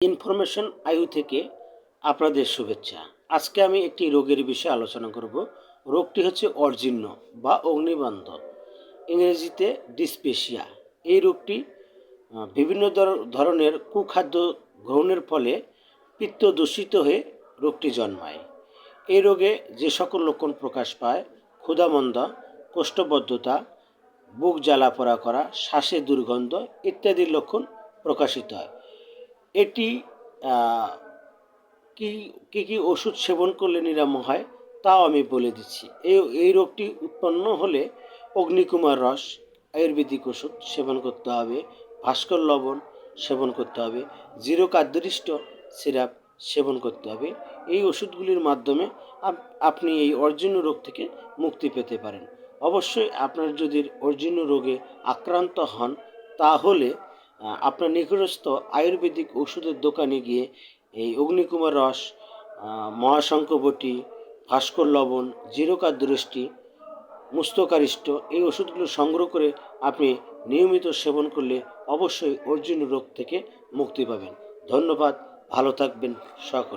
Information আয়ু থেকে আপনাদের শুভেচ্ছা। আজকে আমি একটি রোগের বিষয়ে আলোচনা করব। রোগটি হচ্ছে অর্জিন্য বা অগ্নিবন্ধ ইংরেজিতে ডিসপেশিয়া। এই রোগটি বিভিন্ন ধর- ধরনের কুখাদ্য গ্রহণের ফলে পিত্ত দূষিত হয়ে রোগটি জন্মায়। এই রোগে যে সকল লক্ষণ প্রকাশ পায়, ক্ষুধামন্দা, কোষ্ঠবদ্ধতা, বুক জ্বালাপোড়া করা শ্বাসে দুর্গন্ধ ইত্যাদি লক্ষণ প্রকাশিত হয়। এটি কি কি কি ওষুধ সেবন করলে নিরাময় হয় তাও আমি বলে দিচ্ছি। এই এই রোগটি উৎপন্ন হলে অগ্নিকুমার রস, আয়ুর্বেদিক ওষুধ সেবন করতে হবে, ভাস্কর লবণ সেবন করতে হবে, জিরো কার্যরিষ্ট সিরাপ সেবন করতে হবে। এই ওষুধগুলির মাধ্যমে আপনি এই অর্জুন রোগ থেকে মুক্তি পেতে পারেন। অবশ্যই আপনার যদি অর্জুন রোগে আক্রান্ত হন, তাহলে আপনার নিকটস্থ আয়ুর্বেদিক ওষুধের দোকানে গিয়ে এই অগ্নিকুমার রস মহাশঙ্খ বটি ভাস্কর লবণ, জিরোকার দৃষ্টি, মুস্তকারিষ্ট এই ওষুধগুলো সংগ্রহ করে আপনি নিয়মিত সেবন করলে অবশ্যই অর্জুন রোগ থেকে মুক্তি পাবেন। ধন্যবাদ, ভালো থাকবেন সকল।